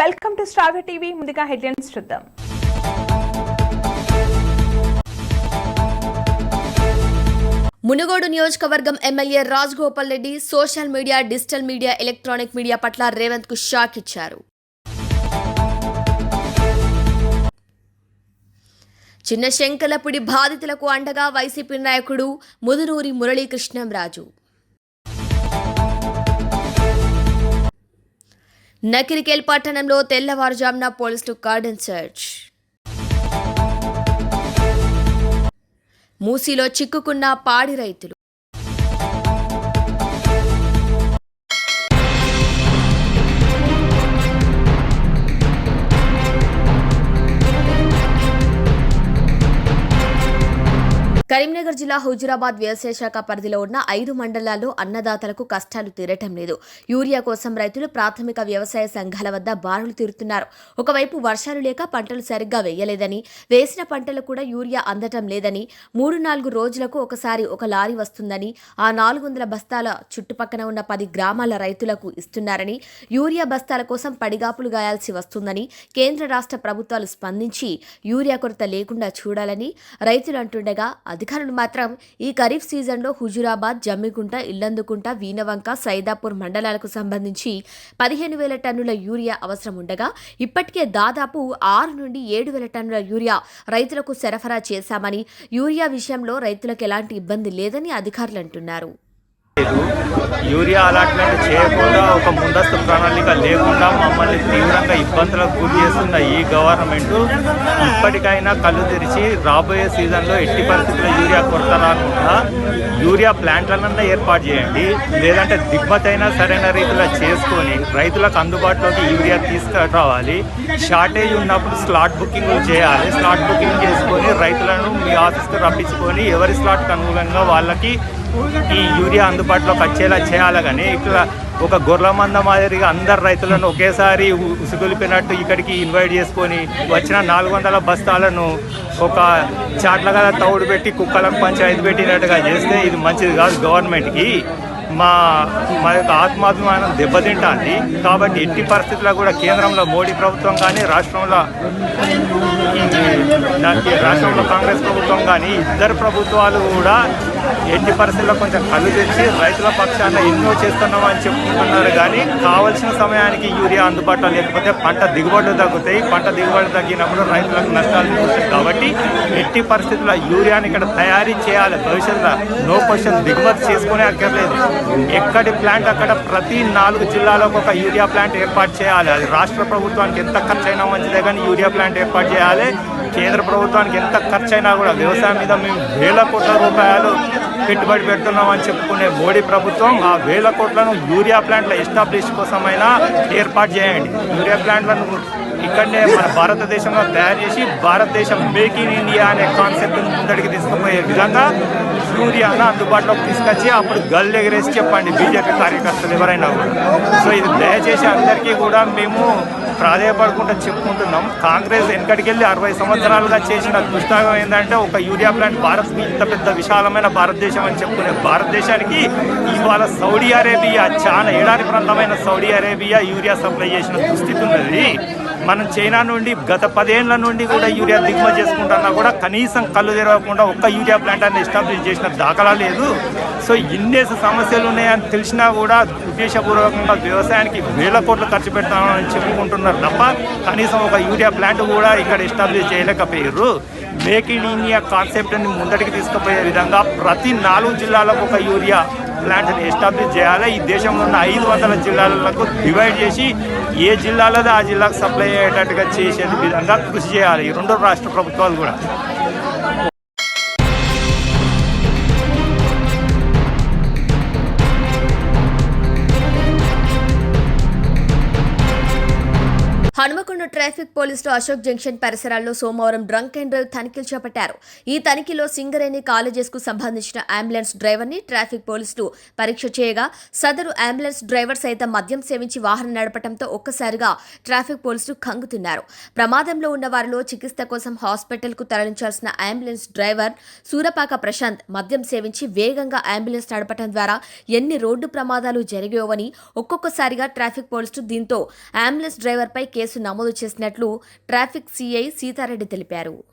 Welcome to star TV. ముందుగా headlines చూద్దాం. మునుగోడు నియోజకవర్గం MLA Rajagopal Reddy social media digital media electronic media పట్ల రేవంత్కు షాక్ ఇచ్చారు. చిన్న శంకలపుడి బాధితులకు అండగా వైసీపీ నాయకుడు ముదునూరి మురళీకృష్ణంరాజు నకిరికేల్ పట్టణంలో తెల్లవారుజామున పోలీసులు కార్డన్ సెర్చ్. మూసీలో చిక్కుకున్న పాడి రైతులు. కరీంనగర్ జిల్లా హుజురాబాద్ వ్యవసాయ శాఖ పరిధిలో ఉన్న ఐదు మండలాల్లో అన్నదాతలకు కష్టాలు తీరటం లేదు. యూరియా కోసం రైతులు ప్రాథమిక వ్యవసాయ సంఘాల వద్ద బారులు తీరుతున్నారు. ఒకవైపు వర్షాలు లేక పంటలు సరిగ్గా వేయలేదని వేసిన పంటలు కూడా యూరియా అందటం లేదని మూడు నాలుగు రోజులకు ఒకసారి ఒక లారీ వస్తుందని ఆ నాలుగు వందల బస్తాల చుట్టుపక్కన ఉన్న పది గ్రామాల రైతులకు ఇస్తున్నారని యూరియా బస్తాల కోసం పడిగాపులు గాయాల్సి వస్తుందని కేంద్ర రాష్ట్ర ప్రభుత్వాలు స్పందించి యూరియా కొరత లేకుండా చూడాలని రైతులు అంటుండగా అధికారులు మాత్రం ఈ ఖరీఫ్ సీజన్లో హుజురాబాద్ జమ్మిగుంట ఇల్లందుకుంట వీనవంక సైదాపూర్ మండలాలకు సంబంధించి పదిహేను వేల టన్నుల యూరియా అవసరం ఉండగా ఇప్పటికే దాదాపు ఆరు నుండి ఏడు వేల టన్నుల యూరియా రైతులకు సరఫరా చేశామని యూరియా విషయంలో రైతులకు ఎలాంటి ఇబ్బంది లేదని అధికారులు అంటున్నారు. లేదు. యూరియా అలాట్మెంట్ చేయకుండా ఒక ముందస్తు ప్రణాళిక లేకుండా మమ్మల్ని తీవ్రంగా ఇబ్బందులకు గురి చేస్తున్న ఈ గవర్నమెంట్ ఇప్పటికైనా కళ్ళు తెరిచి రాబోయే సీజన్లో ఎట్టి పరిస్థితుల్లో యూరియా కొరత రాకుండా యూరియా ప్లాంట్లనన్నా ఏర్పాటు చేయండి. లేదంటే దిగ్మతైనా సరైన రీతిలో చేసుకొని రైతులకు అందుబాటులోకి యూరియా తీసుకురావాలి. షార్టేజ్ ఉన్నప్పుడు స్లాట్ బుకింగ్ చేయాలి. స్లాట్ బుకింగ్ చేసుకొని రైతులను మీ ఆఫీస్కి రప్పించుకొని ఎవరి స్లాట్కి అనుగుణంగా వాళ్ళకి ఈ యూరియా అందుబాటులోకి వచ్చేలా చేయాలి. కానీ ఇట్లా ఒక గొర్రెల మంద మాదిరిగా అందరు రైతులను ఒకేసారి ఉ- ఉసుగొలిపినట్టు ఇక్కడికి ఇన్వైట్ చేసుకొని వచ్చిన నాలుగు వందల బస్తాలను ఒక చాట్లగా తౌడు పెట్టి కుక్కలకు పంచాయతీ పెట్టినట్టుగా చేస్తే ఇది మంచిది కాదు గవర్నమెంట్కి. మా మా యొక్క ఆత్మాభిమానం దెబ్బతింటుంది. కాబట్టి ఎట్టి పరిస్థితుల్లో కూడా కేంద్రంలో మోడీ ప్రభుత్వం కానీ రాష్ట్రంలో రాష్ట్రంలో కాంగ్రెస్ ప్రభుత్వం కానీ ఇద్దరు ప్రభుత్వాలు కూడా ఎట్టి పరిస్థితుల్లో కొంచెం కళ్ళు తెచ్చి రైతుల పక్షాన ఎన్నో చేస్తున్నామని చెప్పుకుంటున్నారు కానీ కావలసిన సమయానికి యూరియా అందుబాటులో లేకపోతే పంట దిగుబడులు తగ్గుతాయి. పంట దిగుబడి తగ్గినప్పుడు రైతులకు నష్టాలు చూస్తాయి కాబట్టి ఎట్టి పరిస్థితుల్లో యూరియాని ఇక్కడ తయారీ చేయాలి. భవిష్యత్తులో నో క్వశ్చన్. దిగుమతి చేసుకునే అక్కర్లేదు. ఎక్కడి ప్లాంట్ అక్కడ ప్రతి నాలుగు జిల్లాలకు ఒక యూరియా ప్లాంట్ ఏర్పాటు చేయాలి. అది రాష్ట్ర ప్రభుత్వానికి ఎంత ఖర్చు అయినా మంచిదే కానీ యూరియా ప్లాంట్ ఏర్పాటు చేయాలి. కేంద్ర ప్రభుత్వానికి ఎంత ఖర్చు అయినా కూడా వ్యవసాయం మీద మేము వేల కోట్ల రూపాయలు పెట్టుబడి పెడుతున్నామని చెప్పుకునే మోడీ ప్రభుత్వం ఆ వేల కోట్లను యూరియా ప్లాంట్ల ఎస్టాబ్లిష్ కోసమైనా ఏర్పాటు చేయండి. యూరియా ప్లాంట్లను ఇక్కడనే మన భారతదేశంలో తయారు చేసి భారతదేశం మేక్ ఇన్ ఇండియా అనే కాన్సెప్ట్ ముందడికి తీసుకుపోయే విధంగా యూరియాను అందుబాటులోకి తీసుకొచ్చి అప్పుడు గల్ ఎగరేసి చెప్పండి బీజేపీ కార్యకర్తలు ఎవరైనా కూడా. సో ఇది దయచేసి అందరికీ కూడా మేము ప్రాధాయపడకుండా చెప్పుకుంటున్నాం. కాంగ్రెస్ వెనకటికి వెళ్ళి అరవై సంవత్సరాలుగా చేసిన దుష్టాగం ఏంటంటే ఒక యూరియా ప్లాంట్ భారత్ ఇంత పెద్ద విశాలమైన భారతదేశం అని చెప్పుకునే భారతదేశానికి ఇవాళ సౌదీ అరేబియా చాలా ఏడాది ప్రాంతమైన సౌదీ అరేబియా యూరియా సప్లై చేసిన దుస్థితి ఉన్నది. మనం చైనా నుండి గత పదేళ్ళ నుండి కూడా యూరియా దిగుమతి చేసుకుంటున్నా కూడా కనీసం కళ్ళు తెరవకుండా ఒక్క యూరియా ప్లాంట్ అని ఎస్టాబ్లిష్ చేసిన దాఖలా లేదు. సో ఇన్నేసి సమస్యలు ఉన్నాయని తెలిసినా కూడా ఉద్దేశపూర్వకంగా వ్యవసాయానికి వేల కోట్లు ఖర్చు పెడతామని చెప్పుకుంటున్నారు తప్ప కనీసం ఒక యూరియా ప్లాంట్ కూడా ఇక్కడ ఎస్టాబ్లిష్ చేయలేకపోయారు. మేక్ ఇన్ ఇండియా కాన్సెప్ట్ని ముందటికి తీసుకుపోయే విధంగా ప్రతి నాలుగు జిల్లాలకు ఒక యూరియా ప్లాంట్ని ఎస్టాబ్లిష్ చేయాలి. ఈ దేశంలో ఉన్న ఐదు వందల జిల్లాలకు డివైడ్ చేసి ఏ జిల్లాలో ఆ జిల్లాకు సప్లై అయ్యేటట్టుగా చేసే విధంగా కృషి చేయాలి. ఈ రెండు రాష్ట్ర ప్రభుత్వాలు కూడా. హనుమకొండ ట్రాఫిక్ పోలీసులు అశోక్ జంక్షన్ పరిసరాల్లో సోమవారం డ్రంక్ అండ్ డ్రైవ్ తనిఖీలు చేపట్టారు. ఈ తనిఖీలో సింగరేణి కాలేజెస్కు సంబంధించిన అంబులెన్స్ డ్రైవర్ని ట్రాఫిక్ పోలీసులు పరీక్ష చేయగా సదరు అంబులెన్స్ డ్రైవర్ సైతం మద్యం సేవించి వాహనం నడపడంతో ఒక్కసారిగా ట్రాఫిక్ పోలీసులు కంగుతున్నారు ప్రమాదంలో ఉన్న వారిలో చికిత్స కోసం హాస్పిటల్కు తరలించాల్సిన అంబులెన్స్ డ్రైవర్ సూరపాక ప్రశాంత్ మద్యం సేవించి వేగంగా అంబులెన్స్ నడపడం ద్వారా ఎన్ని రోడ్డు ప్రమాదాలు జరిగాయోవని ఒక్కొక్కసారిగా ట్రాఫిక్ పోలీసులు దీంతో అంబులెన్స్ డ్రైవర్పై కేసు నమోదు చేసినట్లు ట్రాఫిక్ సీఐ సీతారెడ్డి తెలిపారు.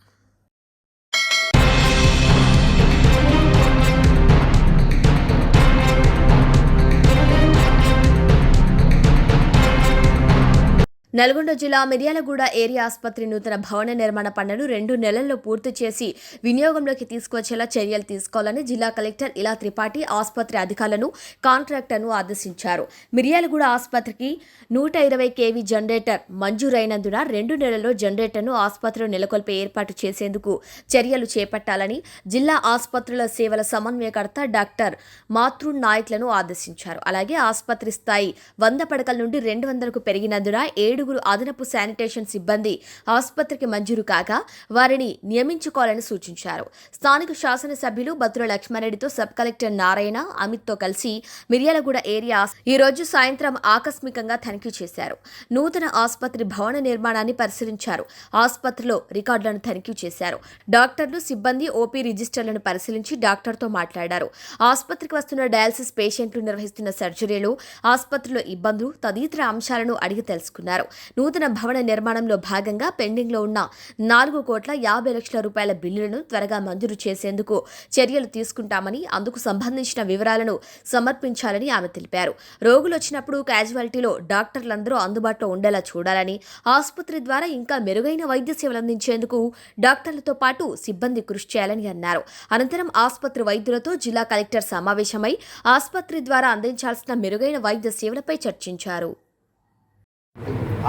నల్గొండ జిల్లా మిర్యాలగూడ ఏరియా ఆసుపత్రి నూతన భవన నిర్మాణ పనులు రెండు నెలల్లో పూర్తి చేసి వినియోగంలోకి తీసుకొచ్చేలా చర్యలు తీసుకోవాలని జిల్లా కలెక్టర్ ఇలా త్రిపాఠి ఆసుపత్రి అధికారులను కాంట్రాక్టర్ను ఆదేశించారు. మిర్యాలగూడ ఆసుపత్రికి నూట ఇరవై కేవీ జనరేటర్ మంజూరైనందున రెండు నెలల్లో జనరేటర్ను ఆసుపత్రిలో నెలకొల్పే ఏర్పాటు చేసేందుకు చర్యలు చేపట్టాలని జిల్లా ఆసుపత్రుల సేవల సమన్వయకర్త డాక్టర్ మాతృ నాయక్లను ఆదేశించారు. అలాగే ఆసుపత్రి స్థాయి వంద పడకల నుండి రెండు వందలకు పెరిగినందున ఏడుగురు అదనపు శానిటేషన్ సిబ్బంది ఆసుపత్రికి మంజూరు కాగా వారిని నియమించుకోవాలని సూచించారు. స్థానిక శాసనసభ్యులు బత్తుల లక్ష్మారెడ్డితో సబ్ కలెక్టర్ నారాయణ అమిత్తో కలిసి మిర్యాలగూడ ఏరియా ఈ రోజు సాయంత్రం ఆకస్మికంగా తనిఖీ చేశారు. నూతన ఆసుపత్రి భవన నిర్మాణాన్ని పరిశీలించారు. ఆసుపత్రిలో రికార్డులను తనిఖీ చేశారు. డాక్టర్లు సిబ్బంది ఓపీ రిజిస్టర్లను పరిశీలించి డాక్టర్తో మాట్లాడారు. ఆసుపత్రికి వస్తున్న డయాలసిస్ పేషెంట్లు నిర్వహిస్తున్న సర్జరీలు ఆసుపత్రిలో ఇబ్బందులు తదితర అంశాలను అడిగి తెలుసుకున్నారు. నూతన భవన నిర్మాణంలో భాగంగా పెండింగ్లో ఉన్న నాలుగు కోట్ల యాభై లక్షల రూపాయల బిల్లులను త్వరగా మంజూరు చేసేందుకు చర్యలు తీసుకుంటామని అందుకు సంబంధించిన వివరాలను సమర్పించాలని ఆమె తెలిపారు. రోగులు వచ్చినప్పుడు క్యాజువాలిటీలో డాక్టర్లందరూ అందుబాటులో ఉండేలా చూడాలని ఆసుపత్రి ద్వారా ఇంకా మెరుగైన వైద్య సేవలు అందించేందుకు డాక్టర్లతో పాటు సిబ్బంది కృషి చేయాలని అన్నారు. అనంతరం ఆసుపత్రి వైద్యులతో జిల్లా కలెక్టర్ సమావేశమై ఆసుపత్రి ద్వారా అందించాల్సిన మెరుగైన వైద్య సేవలపై చర్చించారు.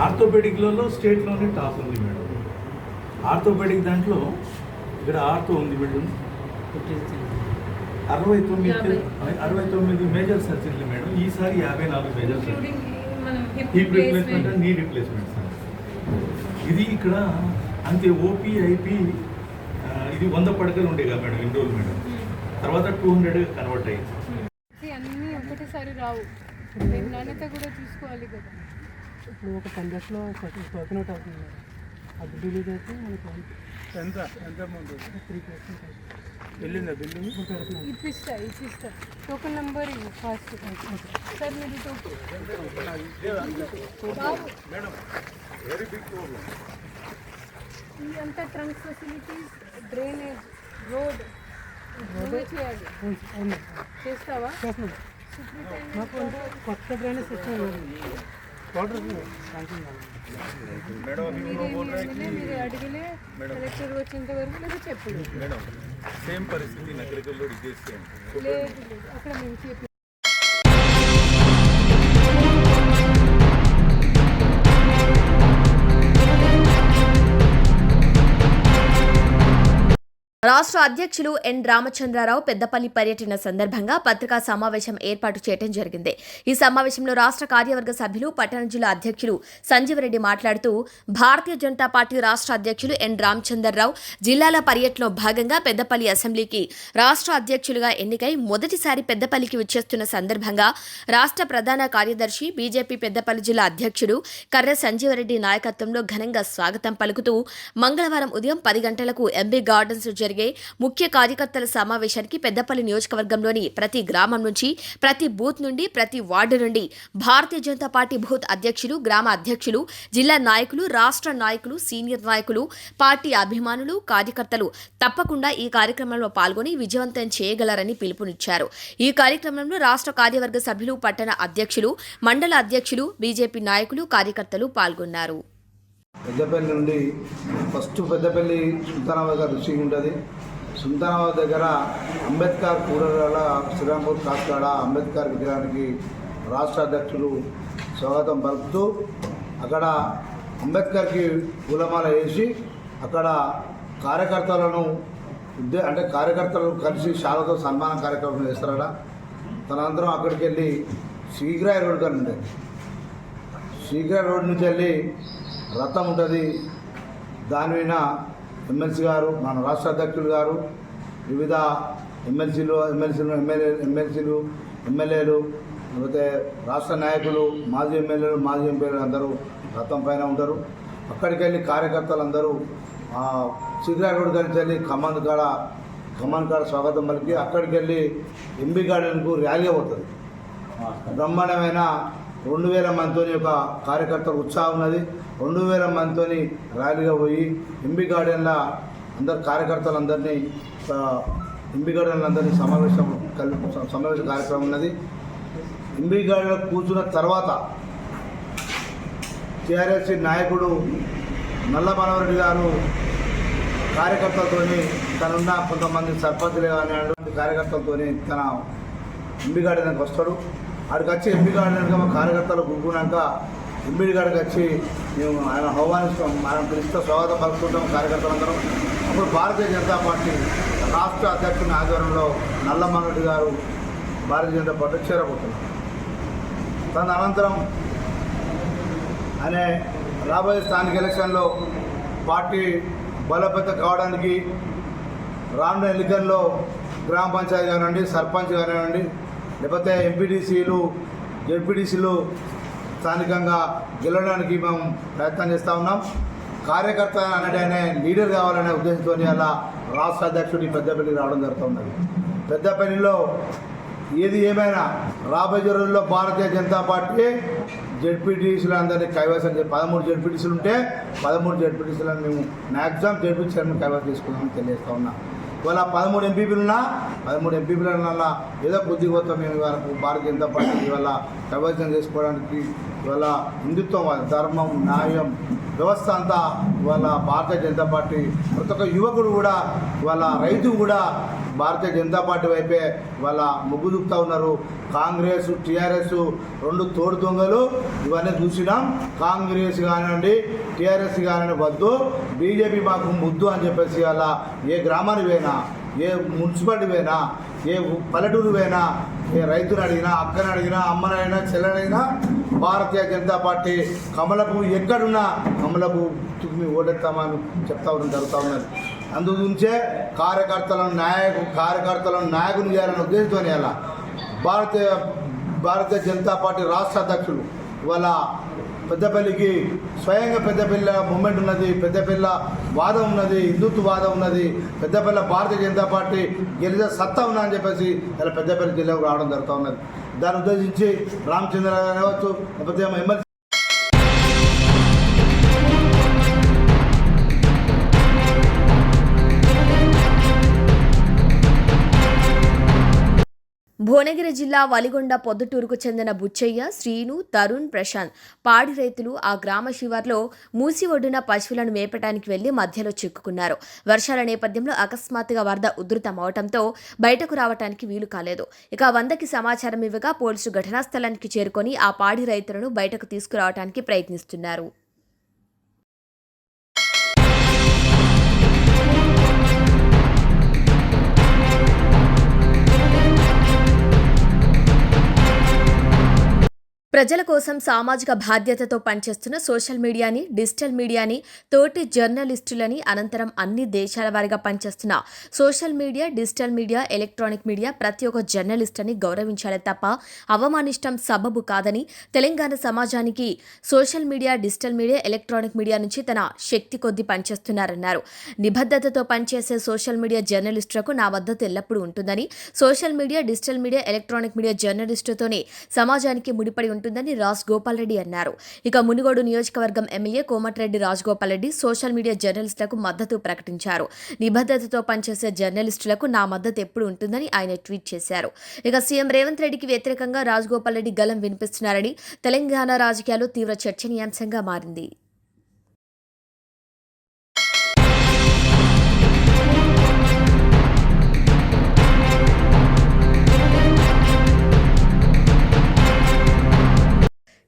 ఆర్థోపెడిక్లలో స్టేట్లోనే టాప్ ఉంది మేడం. ఆర్థోపెడిక్ దాంట్లో ఇక్కడ ఆర్థో ఉంది మేడం. అరవై తొమ్మిది అరవై తొమ్మిది మేజర్ సర్జరీలు మేడం. ఈసారి యాభై నాలుగు major surgery hip replacement and knee replacement sir ఇది ఇక్కడ అంతే ఓపీ ఐపీ ఇది వంద పడకలు ఉండేగా మేడం ఇన్ని రోజులు మేడం. తర్వాత టూ హండ్రెడ్ కన్వర్ట్ అయ్యింది. అన్నీ ఒకటేసారి రావు. మేము నాణ్యత కూడా చూసుకోవాలి కదా. ఇప్పుడు ఒక టెన్ డేస్లో టోకెన్ అవుట్ అవుతుంది మేడం. అది డిలీట్ అయితే మనకి ఎంత? ఎంత? అమౌంట్ త్రీ పర్సెంట్ వెళ్ళిందా బిల్డింగ్ ఇప్పిస్తా ఇప్పిస్తా. టోకెన్ నెంబర్ ఫాస్ట్ సార్ మీరు ఇదంతా ట్రంక్ ఫెసిలిటీస్ డ్రైనేజ్ రోడ్ నువ్వే చేయాలి. చేస్తావా? మాకు కొత్త డ్రైనేజ్ సిస్టమ్ సేమ్ పరిస్థితి నగరికల్లో ఇదే సేమ్ రాష్ట్ర అధ్యక్షులు ఎన్ రామచంద్రారావు పెద్దపల్లి పర్యటన సందర్భంగా పత్రికా సమావేశం ఏర్పాటు చేయడం జరిగింది. ఈ సమావేశంలో రాష్ట్ర కార్యవర్గ సభ్యులు పట్టణ జిల్లా అధ్యక్షులు సంజీవరెడ్డి మాట్లాడుతూ భారతీయ జనతా పార్టీ రాష్ట్ర అధ్యక్షులు ఎన్ రామచంద్రరావు జిల్లాల పర్యటనలో భాగంగా పెద్దపల్లి అసెంబ్లీకి రాష్ట్ర అధ్యక్షులుగా ఎన్నికై మొదటిసారి పెద్దపల్లికి విచ్చేస్తున్న సందర్భంగా రాష్ట్ర ప్రధాన కార్యదర్శి బీజేపీ పెద్దపల్లి జిల్లా అధ్యక్షుడు కర్ర సంజీవరెడ్డి నాయకత్వంలో ఘనంగా స్వాగతం పలుకుతూ మంగళవారం ఉదయం పది గంటలకు ఎంబీ గార్డెన్స్ జరిగే ముఖ్య కార్యకర్తల సమావేశానికి పెద్దపల్లి నియోజకవర్గంలోని ప్రతి గ్రామం నుంచి ప్రతి బూత్ నుండి ప్రతి వార్డు నుండి భారతీయ జనతా పార్టీ బూత్ అధ్యక్షులు గ్రామ అధ్యక్షులు జిల్లా నాయకులు రాష్ట్ర నాయకులు సీనియర్ నాయకులు పార్టీ అభిమానులు కార్యకర్తలు తప్పకుండా ఈ కార్యక్రమంలో పాల్గొని విజయవంతం చేయగలరని పిలుపునిచ్చారు. ఈ కార్యక్రమంలో రాష్ట్ర కార్యవర్గ సభ్యులు పట్టణ అధ్యక్షులు మండల అధ్యక్షులు బీజేపీ నాయకులు కార్యకర్తలు పాల్గొన్నారు. పెద్దపల్లి నుండి ఫస్ట్ పెద్దపల్లి సుల్తానాబాద్ గారు రుచి ఉంటుంది. సుల్తానాబాద్ దగ్గర అంబేద్కర్ కూరగాల శ్రీరాంపూర్ కాస్కాడ అంబేద్కర్ విగ్రహానికి రాష్ట్ర అధ్యక్షులు స్వాగతం పలుకుతూ అక్కడ అంబేద్కర్కి పూలమాల వేసి అక్కడ కార్యకర్తలను ఉద్దే అంటే కార్యకర్తలను కలిసి శాలతో సన్మాన కార్యక్రమం చేస్తారట. తనంతరం అక్కడికి వెళ్ళి శీఘ్ర రోడ్ కానీ ఉండేది శీఘ్ర రోడ్ నుంచి వెళ్ళి రథం ఉంటుంది. దాని మీద ఎమ్మెల్సీ గారు మన రాష్ట్ర అధ్యక్షులు గారు వివిధ ఎమ్మెల్సీలు ఎమ్మెల్సీలు ఎమ్మెల్యే ఎమ్మెల్సీలు ఎమ్మెల్యేలు లేకపోతే రాష్ట్ర నాయకులు మాజీ ఎమ్మెల్యేలు మాజీ ఎంపీలు అందరూ రథం పైన ఉంటారు. అక్కడికి వెళ్ళి కార్యకర్తలు అందరూ రోడ్ నుంచి వెళ్ళి ఖమ్మం కాడ ఖమ్మం కాడ స్వాగతం పలికి అక్కడికి వెళ్ళి ఎంబీ గార్డెన్కు ర్యాలీ అవుతుంది బ్రహ్మాండమైన రెండు వేల మందితో ఒక కార్యకర్తల ఉత్సాహం ఉన్నది. రెండు వేల మందితో ర్యాలీగా పోయి ఎంబీ గార్డెన్లో అందరు కార్యకర్తలందరినీ ఎంబీ గార్డెన్లందరినీ సమావేశం కల్ సమావేశ కార్యక్రమం ఉన్నది. ఎంబీ గార్డెన్లో కూర్చున్న తర్వాత టీఆర్ఎస్ నాయకుడు నల్ల మనోహరెడ్డి గారు కార్యకర్తలతోని తనున్న కొంతమంది సర్పంచులు కానీ అటువంటి కార్యకర్తలతోని తన ఎంబీ గార్డెన్కి వస్తాడు. ఆడికి వచ్చి ఎంపీ గార్డెన్గా మా కార్యకర్తలు గుంపునాక ఎంపీ గారికి వచ్చి మేము ఆయన ఆహ్వానిస్తాం ఆయన పిలిస్తే స్వాగతం పలుకుంటాం కార్యకర్తలందరం. అప్పుడు భారతీయ జనతా పార్టీ రాష్ట్ర అధ్యక్షుని ఆధ్వర్యంలో నల్లమన్నరెడ్డి గారు భారతీయ జనతా పార్టీ చేరబోతున్నారు. దాని అనంతరం అనే రాబోయే స్థానిక ఎలక్షన్లో పార్టీ బలోపేత కావడానికి రానున్న ఎన్నికల్లో గ్రామ పంచాయతీ కానివ్వండి సర్పంచ్ కానివ్వండి లేకపోతే ఎంపీటీసీలు జెడ్పీటీసీలు స్థానికంగా గెలవడానికి మేము ప్రయత్నం చేస్తూ ఉన్నాం. కార్యకర్త అనేటనే లీడర్ కావాలనే ఉద్దేశంతో అలా రాష్ట్ర అధ్యక్షుడు ఈ పెద్దపల్లి రావడం జరుగుతున్నది పెద్దపల్లిలో ఏది ఏమైనా రాబోయే రోజుల్లో భారతీయ జనతా పార్టీ జడ్పీటీసీలు అందరినీ కైవసం చే పదమూడు జెడ్పీటీసీలు ఉంటే పదమూడు జడ్పీటీసీలను మేము మ్యాక్సిమం జెడ్పీటీ చైర్మన్ కైవసం చేసుకున్నామని తెలియజేస్తా ఉన్నాం. ఇవాళ పదమూడు ఎంపీపీలు ఉన్నా పదమూడు ఎంపీపీల ఏదో కొద్ది కొత్త మేము ఇవాళ భారతీయ జనతా పార్టీ ఇవాళ కైవసం చేసుకోవడానికి ఇవాళ హిందుత్వం ధర్మం న్యాయం వ్యవస్థ అంతా ఇవాళ భారతీయ జనతా పార్టీ ప్రతి ఒక్క యువకుడు కూడా ఇవాళ రైతు కూడా భారతీయ జనతా పార్టీ వైపే వాళ్ళ మొగ్గు చూపుతా ఉన్నారు. కాంగ్రెస్ టీఆర్ఎస్ రెండు తోడు దొంగలు. ఇవన్నీ చూసినాం. కాంగ్రెస్ కానివ్వండి టీఆర్ఎస్ కానివ్వండి వద్దు. బీజేపీ మాకు ముద్దు అని చెప్పేసి అలా ఏ గ్రామానికి పోయినా ఏ మున్సిపాలిటీ పోయినా ఏ పల్లెటూరు పోయినా ఏ రైతుని అడిగినా అక్కని అడిగినా అమ్మనైనా చెల్లనైనా భారతీయ జనతా పార్టీ కమలపు ఎక్కడున్నా కమలపు తుమ్మి ఓడెత్తామని చెప్తా ఉండడం జరుగుతూ ఉన్నది. అందుగురించే కార్యకర్తలను నాయకు కార్యకర్తలను నాయకుని చేయాలనే ఉద్దేశంతో అలా. భారతీయ భారతీయ జనతా పార్టీ రాష్ట్ర అధ్యక్షులు వాళ్ళ పెద్దపల్లికి స్వయంగా పెద్దపల్లి మూమెంట్ ఉన్నది పెద్దపల్ల వాదం ఉన్నది హిందుత్వ వాదం ఉన్నది పెద్దపల్లి భారతీయ జనతా పార్టీ గెలిచే సత్తా ఉన్నా అని చెప్పేసి ఇలా పెద్దపల్లి జిల్లాకు రావడం జరుగుతూ ఉన్నది. దాన్ని ఉద్దేశించి రామచంద్ర గారు కావచ్చు లేకపోతే ఎమ్మెల్సీ భువనగిరి జిల్లా వలిగొండ పొద్దుటూరుకు చెందిన బుచ్చయ్య శ్రీను తరుణ్ ప్రశాంత్ పాడి రైతులు ఆ గ్రామ శివార్లో మూసి ఒడ్డున పశువులను మేపటానికి వెళ్ళి మధ్యలో చిక్కుకున్నారు. వర్షాల నేపథ్యంలో అకస్మాత్తుగా వరద ఉధృతమవటంతో బయటకు రావటానికి వీలు కాలేదు. ఇక వందకి సమాచారం ఇవ్వగా పోలీసులు ఘటనా స్థలానికి చేరుకొని ఆ పాడి రైతులను బయటకు తీసుకురావడానికి ప్రయత్నిస్తున్నారు. ప్రజల కోసం సామాజిక బాధ్యతతో పనిచేస్తున్న సోషల్ మీడియాని డిజిటల్ మీడియాని తోటి జర్నలిస్టులని అనంతరం అన్ని దేశాల వారిగా పనిచేస్తున్న social media digital media electronic media ప్రతి ఒక్క జర్నలిస్ట్ అని గౌరవించాలి తప్ప అవమానిష్టం సబబు కాదని తెలంగాణ సమాజానికి social media digital media electronic media నుంచి తన శక్తి కొద్దీ పనిచేస్తున్నారన్నారు. నిబద్ధతతో పనిచేసే సోషల్ మీడియా జర్నలిస్టులకు నా మద్దతు ఎల్లప్పుడూ ఉంటుందని social media digital media electronic media జర్నలిస్టుతోనే సమాజానికి ముడిపడి ఉంటుంది ఉంటుందని రాజ్ గోపాల్ రెడ్డి అన్నారు. ఇక మునుగోడు నియోజకవర్గం MLA Komatireddy Raj Reddy social media జర్నలిస్టులకు మద్దతు ప్రకటించారు. నిబద్ధతతో పనిచేసే జర్నలిస్టులకు నా మద్దతు ఎప్పుడు ఉంటుందని ఆయన ట్వీట్ చేశారు. ఇక సీఎం రేవంత్ రెడ్డికి వ్యతిరేకంగా రాజ్ రెడ్డి గలం వినిపిస్తున్నారని తెలంగాణ రాజకీయాలు తీవ్ర చర్చనీయాంశంగా మారింది.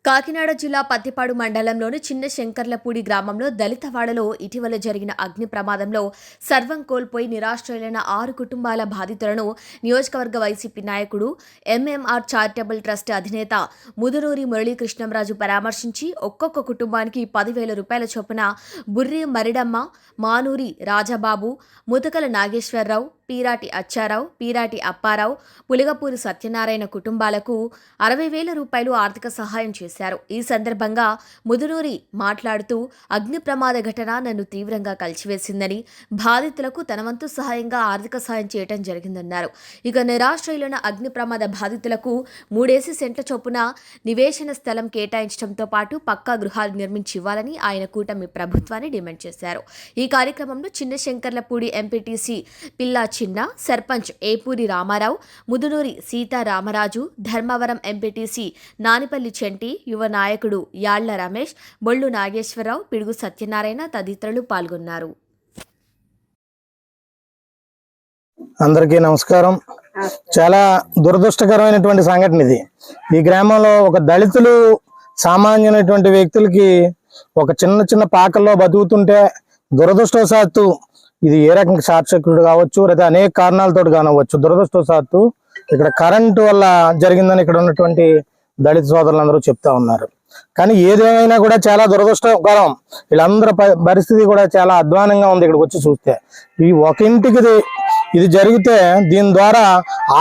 కాకినాడ జిల్లా పత్తిపాడు మండలంలోని చిన్న శంకర్లపూడి గ్రామంలో దళితవాడలో ఇటీవల జరిగిన అగ్ని ప్రమాదంలో సర్వం కోల్పోయి నిరాశ్రయులైన ఆరు కుటుంబాల బాధితులను నియోజకవర్గ వైసీపీ నాయకుడు ఎంఎంఆర్ చారిటబుల్ ట్రస్ట్ అధినేత ముదునూరి మురళీకృష్ణంరాజు పరామర్శించి ఒక్కొక్క కుటుంబానికి పదివేల రూపాయల చొప్పున బుర్రి మరిడమ్మ మానూరి రాజబాబు ముతకల నాగేశ్వరరావు పీరాటి అచ్చారావు పీరాటి అప్పారావు పులిగపూరి సత్యనారాయణ కుటుంబాలకు అరవై వేల రూపాయలు ఆర్థిక సహాయం చేశారు. ఈ సందర్భంగా ముదునూరి మాట్లాడుతూ అగ్ని ప్రమాద ఘటన నన్ను తీవ్రంగా కలిచివేసిందని బాధితులకు తనవంతు సహాయంగా ఆర్థిక సహాయం చేయటం జరిగిందన్నారు. ఇక నిరాశ్రయులైన అగ్ని ప్రమాద బాధితులకు మూడేసి సెంట్ల చొప్పున నివేశన స్థలం కేటాయించడంతో పాటు పక్కా గృహాలు నిర్మించి ఇవ్వాలని ఆయన కూటమి ప్రభుత్వాన్ని డిమాండ్ చేశారు. ఈ కార్యక్రమంలో చిన్న శంకర్లపూడి ఎంపీటీసీ పిల్లా చిన్న సర్పంచ్ ఏపూరి రామారావు ముదునూరి సీతారామరాజు ధర్మవరం ఎంపీటీసీ నానిపల్లి చెంటి యువ నాయకుడు యాళ్ళ రమేష్ బొళ్ళు నాగేశ్వరరావు పిడుగు సత్యనారాయణ తదితరులు పాల్గొన్నారు. అందరికీ నమస్కారం. చాలా దురదృష్టకరమైనటువంటి సంఘటన ఇది. ఈ గ్రామంలో ఒక దళితులు సామాన్యమైనటువంటి వ్యక్తులకి ఒక చిన్న చిన్న పాకల్లో బతుకుతుంటే దురదృష్టవశాత్తు ఇది ఏ రకంగా షార్ట్ సర్క్యూట్ కావచ్చు లేదా అనేక కారణాలతో కానవచ్చు దురదృష్టవశాత్తు ఇక్కడ కరెంటు వల్ల జరిగిందని ఇక్కడ ఉన్నటువంటి దళిత సోదరులందరూ చెప్తా ఉన్నారు. కానీ ఏదేమైనా కూడా చాలా దురదృష్టకరం. వీళ్ళందరి పరిస్థితి కూడా చాలా అధ్వానంగా ఉంది ఇక్కడికి వచ్చి చూస్తే. ఈ ఒక ఇంటికి ఇది ఇది జరిగితే దీని ద్వారా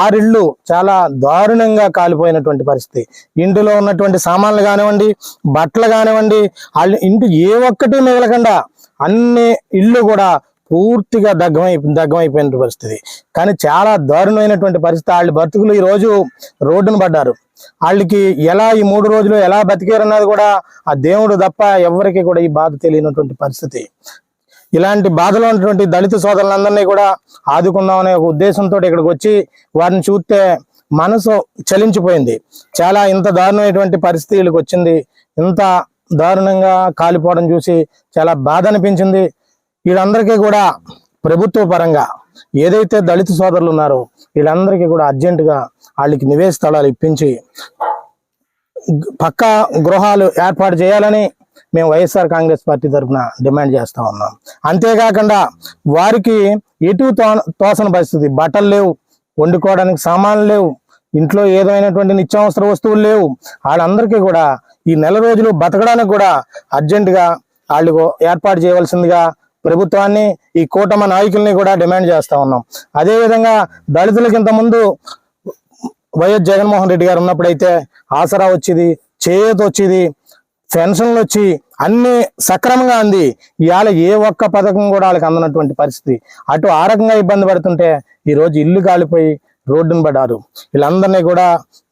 ఆరిళ్ళు చాలా దారుణంగా కాలిపోయినటువంటి పరిస్థితి. ఇంటిలో ఉన్నటువంటి సామాన్లు కానివ్వండి బట్టలు కానివ్వండి వాళ్ళ ఇంటి ఏ ఒక్కటి మిగలకుండా అన్ని ఇళ్ళు కూడా పూర్తిగా దగ్గమై దగ్గమైపోయిన పరిస్థితి. కానీ చాలా దారుణమైనటువంటి పరిస్థితి. వాళ్ళ బతుకులు ఈ రోజు రోడ్డున పడ్డారు. వాళ్ళకి ఎలా ఈ మూడు రోజులు ఎలా బతికారన్నది కూడా ఆ దేవుడు తప్ప ఎవరికి కూడా ఈ బాధ తెలియనటువంటి పరిస్థితి. ఇలాంటి బాధలో ఉన్నటువంటి దళిత సోదరులందరినీ కూడా ఆదుకుందామనే ఒక ఉద్దేశంతో ఇక్కడికి వచ్చి వారిని చూస్తే మనసు చలించిపోయింది. చాలా ఇంత దారుణమైనటువంటి పరిస్థితి వచ్చింది. ఇంత దారుణంగా కాలిపోవడం చూసి చాలా బాధ అనిపించింది. వీళ్ళందరికీ కూడా ప్రభుత్వ పరంగా ఏదైతే దళిత సోదరులు ఉన్నారో వీళ్ళందరికీ కూడా అర్జెంటుగా వాళ్ళకి నివేశ స్థలాలు ఇప్పించి పక్కా గృహాలు ఏర్పాటు చేయాలని మేము వైఎస్ఆర్ కాంగ్రెస్ పార్టీ తరఫున డిమాండ్ చేస్తూ ఉన్నాం. అంతేకాకుండా వారికి ఎటు తో- పరిస్థితి. బట్టలు లేవు వండుకోవడానికి సామాన్లు లేవు ఇంట్లో ఏదైనటువంటి నిత్యావసర వస్తువులు లేవు. వాళ్ళందరికీ కూడా ఈ నెల రోజులు బతకడానికి కూడా అర్జెంటుగా వాళ్ళకు ఏర్పాటు చేయవలసిందిగా ప్రభుత్వాన్ని ఈ కూటమి నాయకుల్ని కూడా డిమాండ్ చేస్తా ఉన్నాం. అదేవిధంగా దళితులకి ఇంతకుముందు వైఎస్ జగన్మోహన్ రెడ్డి గారు ఉన్నప్పుడైతే ఆసరా వచ్చేది చేయూత వచ్చేది పెన్షన్లు వచ్చి అన్ని సక్రమంగా అంది. ఇవాళ ఏ ఒక్క పథకం కూడా వాళ్ళకి అందనటువంటి పరిస్థితి. అటు ఆ రకంగా ఇబ్బంది పడుతుంటే ఈ రోజు ఇల్లు కాలిపోయి రోడ్డును పడ్డారు. వీళ్ళందరినీ కూడా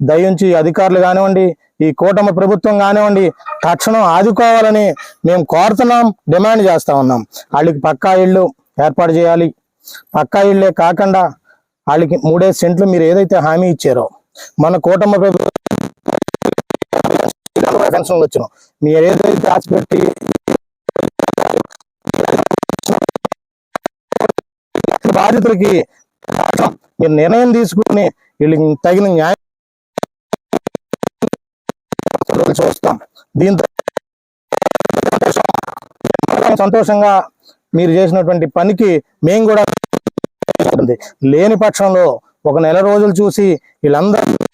దయించి అధికారులు కానివ్వండి ఈ కూటమి ప్రభుత్వం కానివ్వండి తక్షణం ఆదుకోవాలని మేము కోరుతున్నాం డిమాండ్ చేస్తా ఉన్నాం. వాళ్ళకి పక్కా ఇళ్ళు ఏర్పాటు చేయాలి. పక్కా ఇళ్ళే కాకుండా వాళ్ళకి మూడే సెంట్లు మీరు ఏదైతే హామీ ఇచ్చారో మన కూటమి ప్రభుత్వం వచ్చిన మీరు ఏదైతే ఆశ పెట్టి బాధితులకి ఈ నిర్ణయం తీసుకుని వీళ్ళకి తగిన న్యాయం చూస్తాం. దీంతో సంతోషంగా మీరు చేసినటువంటి పనికి మేము కూడా లేని పక్షంలో ఒక నెల రోజులు చూసి వీళ్ళందరూ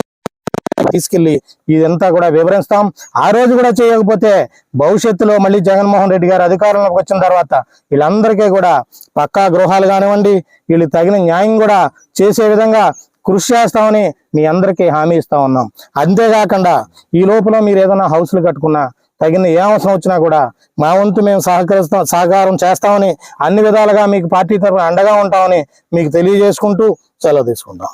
తీసుకెళ్ళి ఇదంతా కూడా వివరిస్తాం. ఆ రోజు కూడా చేయకపోతే భవిష్యత్తులో మళ్ళీ జగన్మోహన్ రెడ్డి గారు అధికారంలోకి వచ్చిన తర్వాత వీళ్ళందరికీ కూడా పక్కా గృహాలు కానివ్వండి వీళ్ళు తగిన న్యాయం కూడా చేసే విధంగా కృషి చేస్తామని మీ అందరికీ హామీ ఇస్తా ఉన్నాం. అంతేకాకుండా ఈ లోపల మీరు ఏదైనా హౌస్లు కట్టుకున్నా తగిన ఏ అవసరం వచ్చినా కూడా మా వంతు మేము సహకరిస్తాం సహకారం చేస్తామని అన్ని విధాలుగా మీకు పార్టీ తరఫున అండగా ఉంటామని మీకు తెలియజేసుకుంటూ సెలవు తీసుకుంటాం.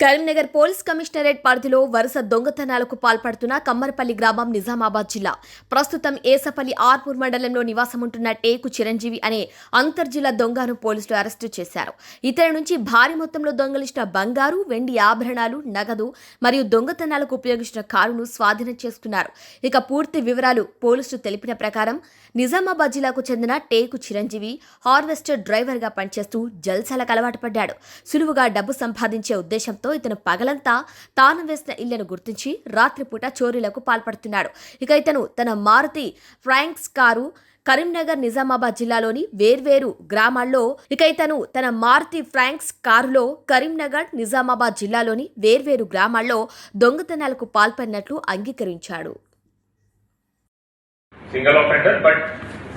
కరీంనగర్ పోలీస్ కమిషనరేట్ పరిధిలో వరుస దొంగతనాలకు పాల్పడుతున్న కమ్మరపల్లి గ్రామం నిజామాబాద్ జిల్లా. ప్రస్తుతం ఏసపల్లి ఆర్మూర్ మండలంలో నివాసముంటున్న టేకు చిరంజీవి అనే అంతర్జిల్లా దొంగను పోలీసులు అరెస్టు చేశారు. ఇతని నుంచి భారీ మొత్తంలో దొంగలించిన బంగారు వెండి ఆభరణాలు నగదు మరియు దొంగతనాలకు ఉపయోగించిన కారును స్వాధీనం చేసుకున్నారు. ఇక పూర్తి వివరాలు పోలీసులు తెలిపిన ప్రకారం నిజామాబాద్ జిల్లాకు చెందిన టేకు చిరంజీవి హార్వెస్టర్ డ్రైవర్గా పనిచేస్తూ జల్సాలకు అలవాటు పడ్డాడు. సులువుగా డబ్బు సంపాదించే ఉద్దేశంతో ఇతను పగలంతా తాను వేసిన ఇళ్ళను గుర్తించి రాత్రిపూట చోరీలకు పాల్పడుతున్నాడు. ఇక ఇతను తన మారుతి ఫ్రాంక్స్ కారు కరీంనగర్ నిజామాబాద్ జిల్లాలోని వేర్వేరు గ్రామాల్లో ఇక ఇతను తన మారుతి ఫ్రాంక్స్ కారులో కరీంనగర్ నిజామాబాద్ జిల్లాలోని వేర్వేరు గ్రామాల్లో దొంగతనాలకు పాల్పడినట్లు అంగీకరించాడు. Single offender but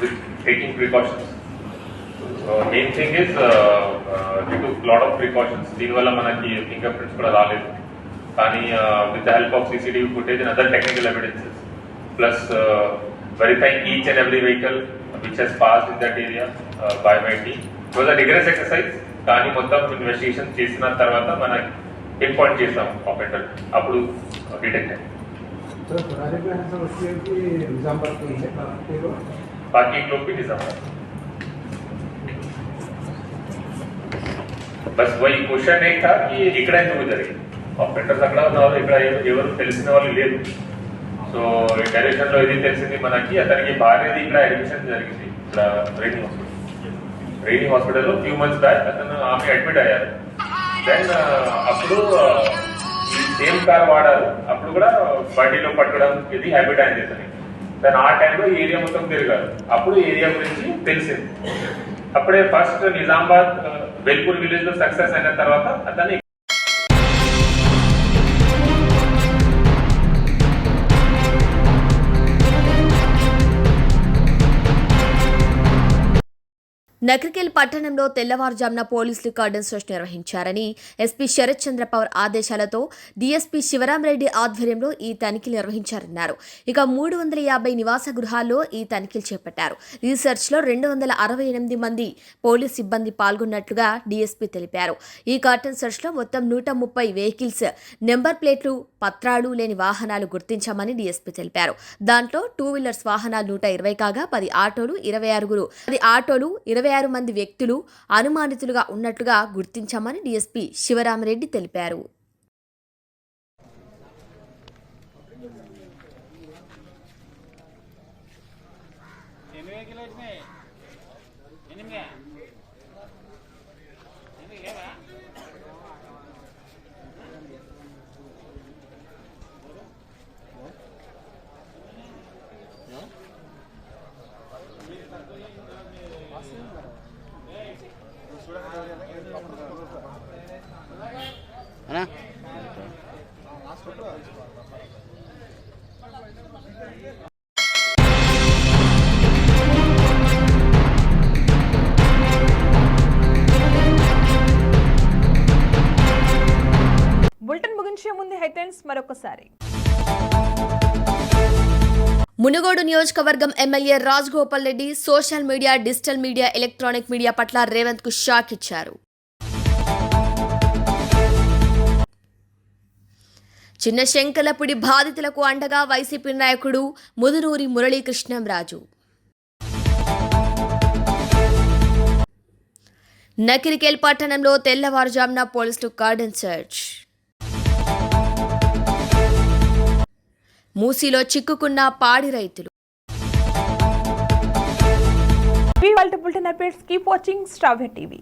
with taking precautions So main thing is uh, uh, we took lot of precautions. దీనివల్ల మనకి ఫింగర్ ప్రింట్స్ కూడా రాలేదు కానీ with the help of CCTV footage and other technical evidences plus verifying each and every vehicle which has pass in that area by my team it was a rigorous exercise కానీ మొత్తం investigation చేసిన తర్వాత మనం pin point చేస్తాం operator అప్పుడు detect అయింది बाकी एक लोग भी निजामाबाद బస్ వై క్వశ్చన్ ఏం కాదు कि ఇక్కడ ఎందుకు జరిగింది ఆపరేటర్స్ అక్కడ ఉన్నారు ఇక్కడ ఎవరు తెలిసిన వాళ్ళు లేదు సో డైరెక్షన్లో ఇది తెలిసింది మనకి అతనికి భార్యది ఇక్కడ అడ్మిషన్ జరిగింది ఇక్కడ ట్రైనింగ్ హాస్పిటల్ ట్రైనింగ్ హాస్పిటల్లో ఫ్యూ మంత్స్ బ్యాక్ అతను ఆమె అడ్మిట్ అయ్యారు దెన్ అప్పుడు ఈ సేమ్ కార్ వాడారు అప్పుడు కూడా బండిలో పట్టడం ఇది హ్యాబిట్ అయింది అతని దాని ఆ టైంలో ఏరియా మొత్తం తిరిగారు అప్పుడు ఏరియా గురించి తెలిసింది। అప్పుడే ఫస్ట్ నిజామాబాద్ ఆ, బెల్పూర్ విలేజ్లో సక్సెస్ అయిన తర్వాత అతన్ని నక్రికెల్ పట్టణంలో తెల్లవారుజామున పోలీసులు కార్డన్ సెర్చ్ నిర్వహించారని ఎస్పీ శరత్ చంద్ర పవర్ ఆదేశాలతో డీఎస్పీ శివరామరెడ్డి ఆధ్వర్యంలో ఈ తనిఖీలు నిర్వహించారన్నారు. ఇక మూడు వందల యాభై నివాస గృహాల్లో ఈ తనిఖీలు చేపట్టారు. ఈ లో రెండు వందల అరవై ఎనిమిది మంది పోలీస్ సిబ్బంది పాల్గొన్నట్లుగా డీఎస్పీ తెలిపారు. ఈ కార్టన్ సెర్చ్లో మొత్తం నూట ముప్పై వెహికల్స్ నెంబర్ ప్లేట్లు పత్రాలు లేని వాహనాలు గుర్తించామని డీఎస్పీ తెలిపారు. దాంట్లో టూ వీలర్స్ వాహనాలు నూట ఇరవై కాగా పది ఆటోలు ఇరవై ఆరుగురు పది ఆటోలు ఇరవై ఆరు మంది వ్యక్తులు అనుమానితులుగా ఉన్నట్లుగా గుర్తించామని డీఎస్పీ శివరామరెడ్డి తెలిపారు. మరొకసారి. మునుగోడు నియోజకవర్గం MLA Rajagopal Reddy social media digital media electronic media పట్ల రేవంత్కు షాక్ ఇచ్చారు. చిన్న శంకలపుడి బాధితులకు అండగా వైసీపీ నాయకుడు ముదునూరి మురళీకృష్ణంరాజు నకిరికేల్ పట్టణంలో తెల్లవారుజామున పోలీసులు కార్డన్ సెర్చ్. మూసీలో చిక్కుకున్న పాడి రైతులు. ఇవి వాళ్ళ bulletin updates keep watching Star TV